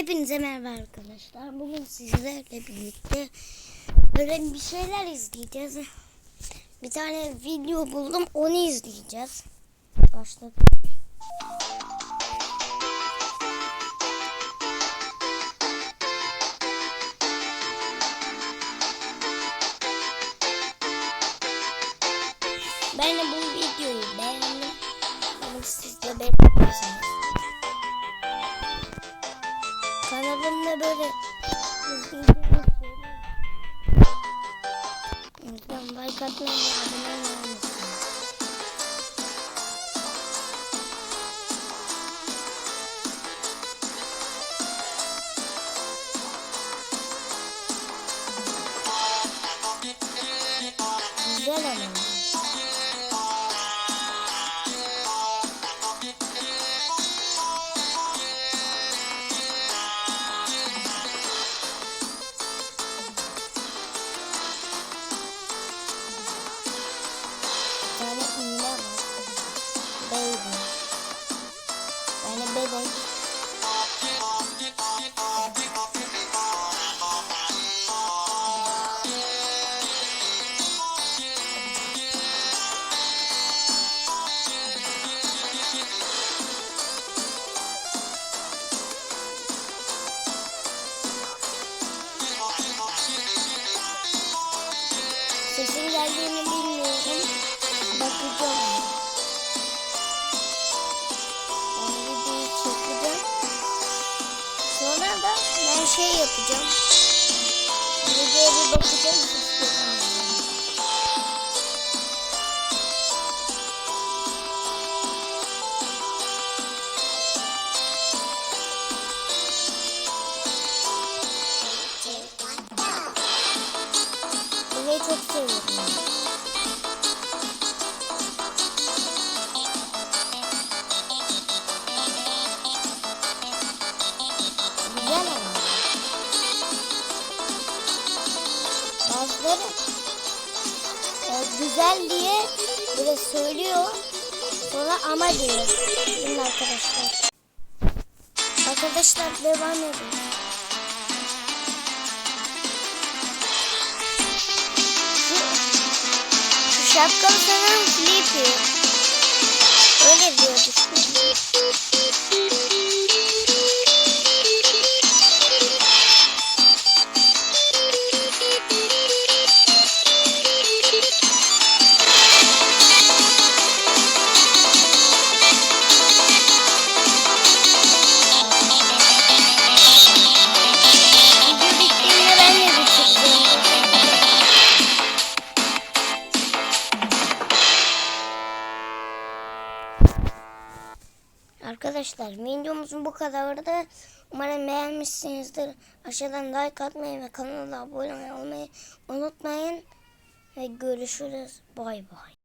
Hepinize merhaba arkadaşlar. Bugün sizlerle birlikte böyle bir şeyler izleyeceğiz. Bir tane video buldum onu izleyeceğiz. Başladık. Ben de bu videoyu beğendim. Siz de beğenirsiniz. Kanalımda böyle şeyler. Lütfen like atmayı abone olmayı. Güzel ama. Sesin geldiğini bilmiyorum. Bakacağım. Ben videoyu çekeceğim. Sonra da ben şey yapacağım. Çok seviyorum. Güzel ama. Bazıları e, güzel diye böyle söylüyor. Sonra ama diyor. Şimdi arkadaşlar. Arkadaşlar devam edin. Capcom Center Sleepy. Arkadaşlar videomuz bu kadardı. Umarım beğenmişsinizdir. Aşağıdan like atmayı ve kanala abone olmayı unutmayın. Ve görüşürüz. Bay bay.